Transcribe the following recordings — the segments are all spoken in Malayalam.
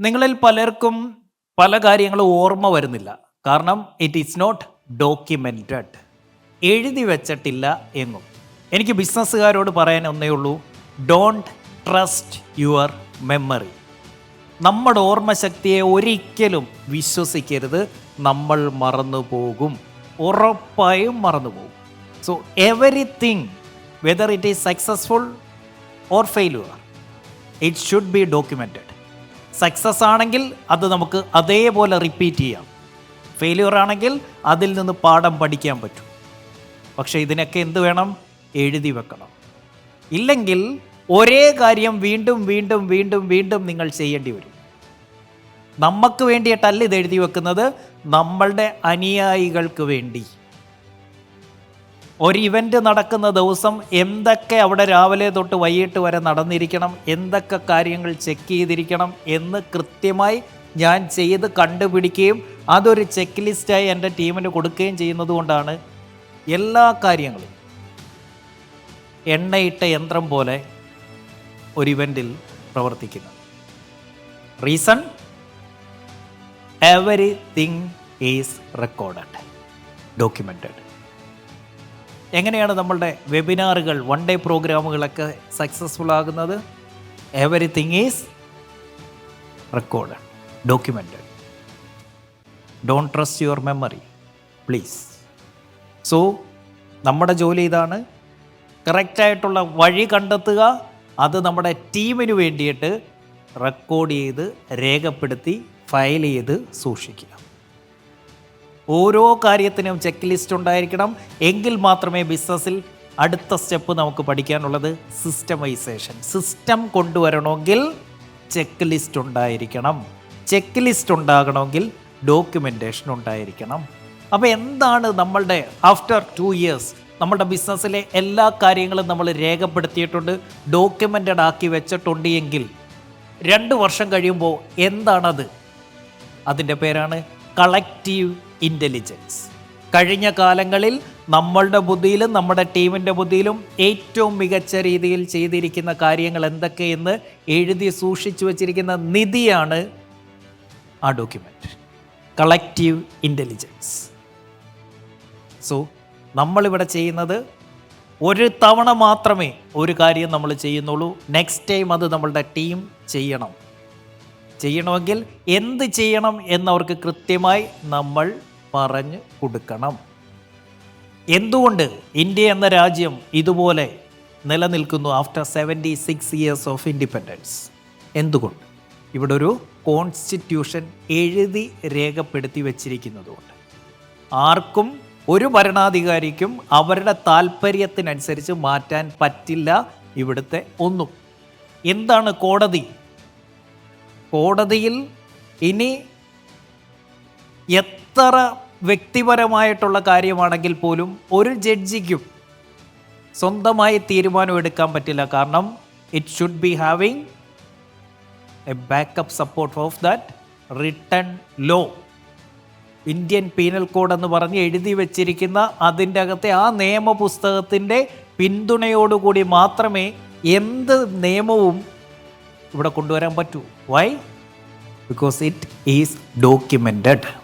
നിങ്ങളിൽ പലർക്കും പല കാര്യങ്ങളും ഓർമ്മ വരുന്നില്ല. കാരണം ഇറ്റ് ഈസ് നോട്ട് ഡോക്യുമെന്റഡ് എഴുതി വെച്ചിട്ടില്ല എന്നും. എനിക്ക് ബിസിനസ്സുകാരോട് പറയാൻ ഒന്നേ ഉള്ളൂ ഡോണ്ട് ട്രസ്റ്റ് യുവർ മെമ്മറി നമ്മുടെ ഓർമ്മശക്തിയെ ഒരിക്കലും വിശ്വസിക്കരുത് നമ്മൾ മറന്നു പോകും. ഉറപ്പായും മറന്നു പോകും. So everything whether it is successful or failure it should be documented success ആണെങ്കിൽ അത് നമുക്ക് അതേപോലെ റിപ്പീറ്റ് ചെയ്യാം. ഫെയിലിയർ ആണെങ്കിൽ അതിൽ നിന്ന് പാഠം പഠിക്കാൻ പറ്റും. പക്ഷേ ഇതിനൊക്കെ എന്ത് വേണം? എഴുതി വെക്കണം. ഇല്ലെങ്കിൽ ഒരേ കാര്യം വീണ്ടും വീണ്ടും വീണ്ടും വീണ്ടും നിങ്ങൾ ചെയ്യേണ്ടി വരും. നമുക്ക് വേണ്ടിയിട്ടല്ല ഇത് എഴുതി വെക്കുന്നത് നമ്മളുടെ അനുയായികൾക്ക് വേണ്ടി. ഒരു ഇവന്റ് നടക്കുന്ന ദിവസം എന്തൊക്കെ അവിടെ രാവിലെ തൊട്ട് വൈകിട്ട് വരെ നടന്നിരിക്കണം എന്തൊക്കെ കാര്യങ്ങൾ ചെക്ക് ചെയ്തിരിക്കണം എന്ന് കൃത്യമായി ഞാൻ ചെയ്ത് കണ്ടുപിടിക്കുകയും അതൊരു ചെക്ക് ലിസ്റ്റായി എന്റെ ടീമിന് കൊടുക്കുകയും ചെയ്യുന്നതുകൊണ്ടാണ് എല്ലാ കാര്യങ്ങളും. എണ്ണയിട്ട യന്ത്രം പോലെ ഒരു ഇവന്റിൽ പ്രവർത്തിക്കുന്നത്. Reason everything is recorded documented എങ്ങനെയാണ് നമ്മളുടെ വെബിനാറുകൾ വൺ ഡേ പ്രോഗ്രാമുകളൊക്കെ സക്സസ്ഫുൾ ആകുന്നത്? Everything is record documented don't trust your memory please so നമ്മുടെ ജോലി ഇതാണ്. കറക്റ്റായിട്ടുള്ള വഴി കണ്ടെത്തുക. അത് നമ്മുടെ ടീമിന് വേണ്ടിയിട്ട് റെക്കോർഡ് ചെയ്ത് രേഖപ്പെടുത്തി ഫയൽ ചെയ്ത് സൂക്ഷിക്കുക. ഓരോ കാര്യത്തിനും ചെക്ക് ലിസ്റ്റ് ഉണ്ടായിരിക്കണം. എങ്കിൽ മാത്രമേ ബിസിനസ്സിൽ അടുത്ത സ്റ്റെപ്പ് നമുക്ക് പഠിക്കാനുള്ളത് സിസ്റ്റമൈസേഷൻ സിസ്റ്റം കൊണ്ടുവരണമെങ്കിൽ ചെക്ക് ലിസ്റ്റ് ഉണ്ടായിരിക്കണം. ചെക്ക് ലിസ്റ്റ് ഉണ്ടാകണമെങ്കിൽ ഡോക്യുമെന്റേഷൻ ഉണ്ടായിരിക്കണം. അപ്പോൾ എന്താണ് നമ്മളുടെ ആഫ്റ്റർ ടു ഇയേഴ്സ് നമ്മുടെ ബിസിനസ്സിലെ എല്ലാ കാര്യങ്ങളും നമ്മൾ രേഖപ്പെടുത്തിയിട്ടുണ്ട് ഡോക്യുമെന്റഡ് ആക്കി വെച്ചിട്ടുണ്ട് എങ്കിൽ രണ്ട് വർഷം കഴിയുമ്പോൾ എന്താണത്? അതിന്റെ പേരാണ് കളക്റ്റീവ് ഇന്റലിജൻസ് കഴിഞ്ഞ കാലങ്ങളിൽ നമ്മളുടെ ബുദ്ധിയിലും നമ്മുടെ ടീമിന്റെ ബുദ്ധിയിലും ഏറ്റവും മികച്ച രീതിയിൽ ചെയ്തിരിക്കുന്ന കാര്യങ്ങൾ എന്തൊക്കെയെന്ന് എഴുതി സൂക്ഷിച്ചു വച്ചിരിക്കുന്ന നിധിയാണ് ആ ഡോക്യുമെന്റ് കളക്റ്റീവ് ഇന്റലിജൻസ് സോ നമ്മളിവിടെ ചെയ്യുന്നത് ഒരു തവണ മാത്രമേ ഒരു കാര്യം നമ്മൾ ചെയ്യുന്നുള്ളൂ. നെക്സ്റ്റ് ടൈം അത് നമ്മളുടെ ടീം ചെയ്യണം. ചെയ്യണമെങ്കിൽ എന്ത് ചെയ്യണം എന്നവർക്ക് കൃത്യമായി നമ്മൾ പറഞ്ഞു കൊടുക്കണം. എന്തുകൊണ്ട് ഇന്ത്യ എന്ന രാജ്യം ഇതുപോലെ നിലനിൽക്കുന്നു after seventy six years of independence എന്തുകൊണ്ട്? ഇവിടെ ഒരു കോൺസ്റ്റിറ്റ്യൂഷൻ എഴുതി രേഖപ്പെടുത്തി വച്ചിരിക്കുന്നതുകൊണ്ട്. ആർക്കും ഒരു ഭരണാധികാരിക്കും അവരുടെ താല്പര്യത്തിനനുസരിച്ച് മാറ്റാൻ പറ്റില്ല ഇവിടുത്തെ ഒന്നും. എന്താണ് കോടതി? കോടതിയിൽ ഇനി എത്ര വ്യക്തിപരമായിട്ടുള്ള കാര്യമാണെങ്കിൽ പോലും ഒരു ജഡ്ജിക്കും സ്വന്തമായി തീരുമാനം എടുക്കാൻ പറ്റില്ല. കാരണം it should be having a backup support of that written law Indian penal code എന്ന് പറഞ്ഞ് എഴുതി വച്ചിരിക്കുന്ന അതിന്റെ അകത്തെ ആ നിയമപുസ്തകത്തിന്റെ പിന്തുണയോടുകൂടി മാത്രമേ എന്ത് നിയമവും ഇവിടെ കൊണ്ടുവരാൻ പറ്റൂ. Why because it is documented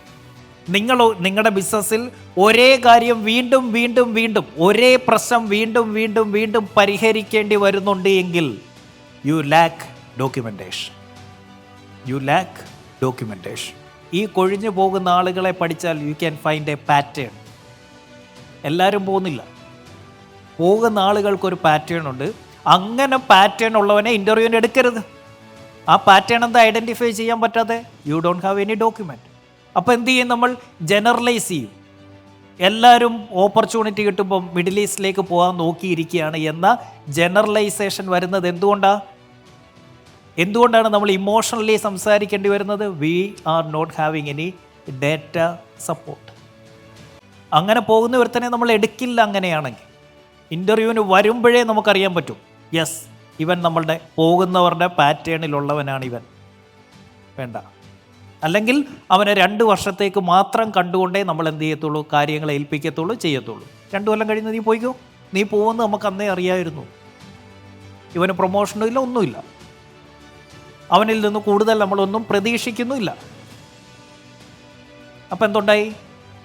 നിങ്ങൾ നിങ്ങളുടെ ബിസിനസ്സിൽ ഒരേ കാര്യം വീണ്ടും വീണ്ടും വീണ്ടും ഒരേ പ്രശ്നം വീണ്ടും വീണ്ടും വീണ്ടും പരിഹരിക്കേണ്ടി വരുന്നുണ്ട് എങ്കിൽ you lack documentation you lack documentation ഈ കൊഴിഞ്ഞു പോകുന്ന ആളുകളെ പഠിച്ചാൽ you can find a pattern എല്ലാവരും പോകുന്നില്ല. പോകുന്ന ആളുകൾക്കൊരു പാറ്റേൺ ഉണ്ട്. അങ്ങനെ പാറ്റേൺ ഉള്ളവനെ ഇന്റർവ്യൂവിന് എടുക്കരുത്. ആ പാറ്റേൺ എന്താ? ഐഡന്റിഫൈ ചെയ്യാൻ പറ്റാതെ. You don't have any document അപ്പോൾ എന്ത് ചെയ്യും നമ്മൾ ജനറലൈസ് ചെയ്യും. എല്ലാവരും ഓപ്പർച്യൂണിറ്റി കിട്ടുമ്പോൾ മിഡിൽ ഈസ്റ്റിലേക്ക് പോകാൻ നോക്കിയിരിക്കുകയാണ് എന്ന ജനറലൈസേഷൻ വരുന്നത് എന്തുകൊണ്ടാണ് എന്തുകൊണ്ടാണ് നമ്മൾ ഇമോഷണലി സംസാരിക്കേണ്ടി വരുന്നത്? We are not having any data support അങ്ങനെ പോകുന്ന ഒരുത്തനെ നമ്മൾ എടുക്കില്ല അങ്ങനെയാണെങ്കിൽ. ഇന്റർവ്യൂവിന് വരുമ്പോഴേ നമുക്കറിയാൻ പറ്റും. യെസ് ഇവൻ നമ്മളുടെ പോകുന്നവരുടെ പാറ്റേണിലുള്ളവനാണ് ഇവൻ. വേണ്ട. അല്ലെങ്കിൽ അവനെ രണ്ട് വർഷത്തേക്ക് മാത്രം കണ്ടുകൊണ്ടേ നമ്മൾ എന്ത് ചെയ്യത്തുള്ളൂ? കാര്യങ്ങൾ ഏൽപ്പിക്കത്തുള്ളൂ ചെയ്യത്തുള്ളൂ. രണ്ടു കൊല്ലം കഴിഞ്ഞ് നീ പോയിക്കോ? നീ പോകുന്നത് നമുക്ക് അന്നേ അറിയായിരുന്നു. ഇവന് പ്രൊമോഷനും ഇല്ല ഒന്നുമില്ല. അവനിൽ നിന്ന് കൂടുതൽ നമ്മളൊന്നും പ്രതീക്ഷിക്കുന്നുമില്ല. അപ്പം എന്തുണ്ടായി?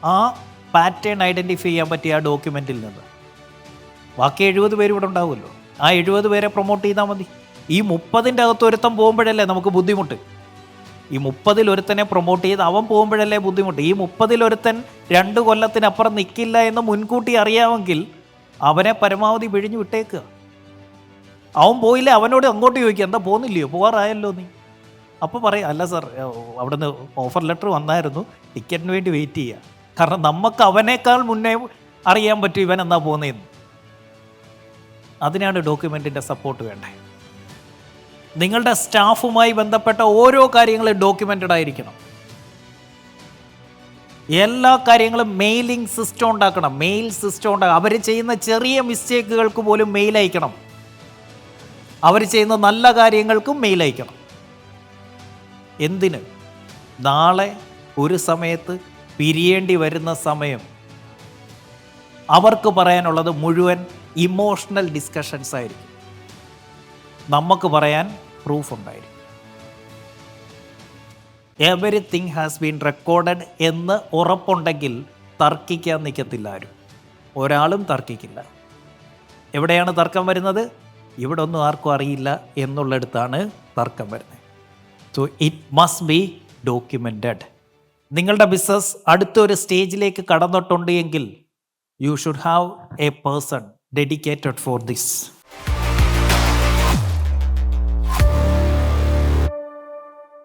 ആ പാറ്റേൺ ഐഡന്റിഫൈ ചെയ്യാൻ പറ്റിയ ആ ഡോക്യുമെന്റിൽ നിന്ന്. ബാക്കി എഴുപത് പേര് ഇവിടെ ഉണ്ടാവുമല്ലോ. ആ എഴുപത് പേരെ പ്രൊമോട്ട് ചെയ്താൽ മതി. ഈ മുപ്പതിന്റെ അകത്ത് ഒരുത്തം പോകുമ്പോഴല്ലേ നമുക്ക് ബുദ്ധിമുട്ട്? ഈ മുപ്പതിൽ ഒരുത്തനെ പ്രൊമോട്ട് ചെയ്ത് അവൻ പോകുമ്പോഴല്ലേ ബുദ്ധിമുട്ട്? ഈ മുപ്പതിൽ ഒരുത്തൻ രണ്ട് കൊല്ലത്തിനപ്പുറം നിൽക്കില്ല എന്ന് മുൻകൂട്ടി അറിയാമെങ്കിൽ അവനെ പരമാവധി പിഴിഞ്ഞു വിട്ടേക്കുക അവൻ പോയില്ല? അവനോട് അങ്ങോട്ട് ചോദിക്കുക എന്താ പോകുന്നില്ലയോ പോകാറായല്ലോ നീ. അപ്പോൾ പറയാം അല്ല സാർ അവിടുന്ന് ഓഫർ ലെറ്റർ വന്നായിരുന്നു. ടിക്കറ്റിന് വേണ്ടി വെയിറ്റ് ചെയ്യുക കാരണം നമുക്ക് അവനേക്കാൾ മുന്നേ അറിയാൻ പറ്റും ഇവൻ എന്നാ പോകുന്നതെന്ന് അതിനാണ് ഡോക്യുമെന്റിന്റെ സപ്പോർട്ട് വേണ്ടത് നിങ്ങളുടെ സ്റ്റാഫുമായി ബന്ധപ്പെട്ട ഓരോ കാര്യങ്ങളും ഡോക്യുമെന്റഡ് ആയിരിക്കണം. എല്ലാ കാര്യങ്ങളും മെയിലിംഗ് സിസ്റ്റം ഉണ്ടാക്കണം. മെയിൽ സിസ്റ്റം ഉണ്ടാക്കണം അവർ ചെയ്യുന്ന ചെറിയ മിസ്റ്റേക്കുകൾക്ക് പോലും മെയിൽ അയക്കണം. അവർ ചെയ്യുന്ന നല്ല കാര്യങ്ങൾക്കും മെയിൽ അയക്കണം. എന്തിന്? നാളെ ഒരു സമയത്ത് പിരിയേണ്ടി വരുന്ന സമയം. അവർക്ക് പറയാനുള്ളത് മുഴുവൻ ഇമോഷണൽ ഡിസ്കഷൻസ് ആയിരിക്കും. നമുക്ക് പറയാൻ പ്രൂഫ് ഉണ്ടായിരിക്കും. എവറിത്തിങ് ഹാസ് ബീൻ റെക്കോർഡഡ് എന്ന് ഉറപ്പുണ്ടെങ്കിൽ തർക്കിക്കാൻ നിൽക്കത്തില്ല ആരും. ഒരാളും തർക്കിക്കില്ല. എവിടെയാണ് തർക്കം വരുന്നത്? ഇവിടെ ഒന്നും ആർക്കും അറിയില്ല എന്നുള്ളിടത്താണ് തർക്കം വരുന്നത്. So it must be documented നിങ്ങളുടെ ബിസിനസ് അടുത്തൊരു സ്റ്റേജിലേക്ക് കടന്നിട്ടുണ്ട് എങ്കിൽ you should have a person dedicated for this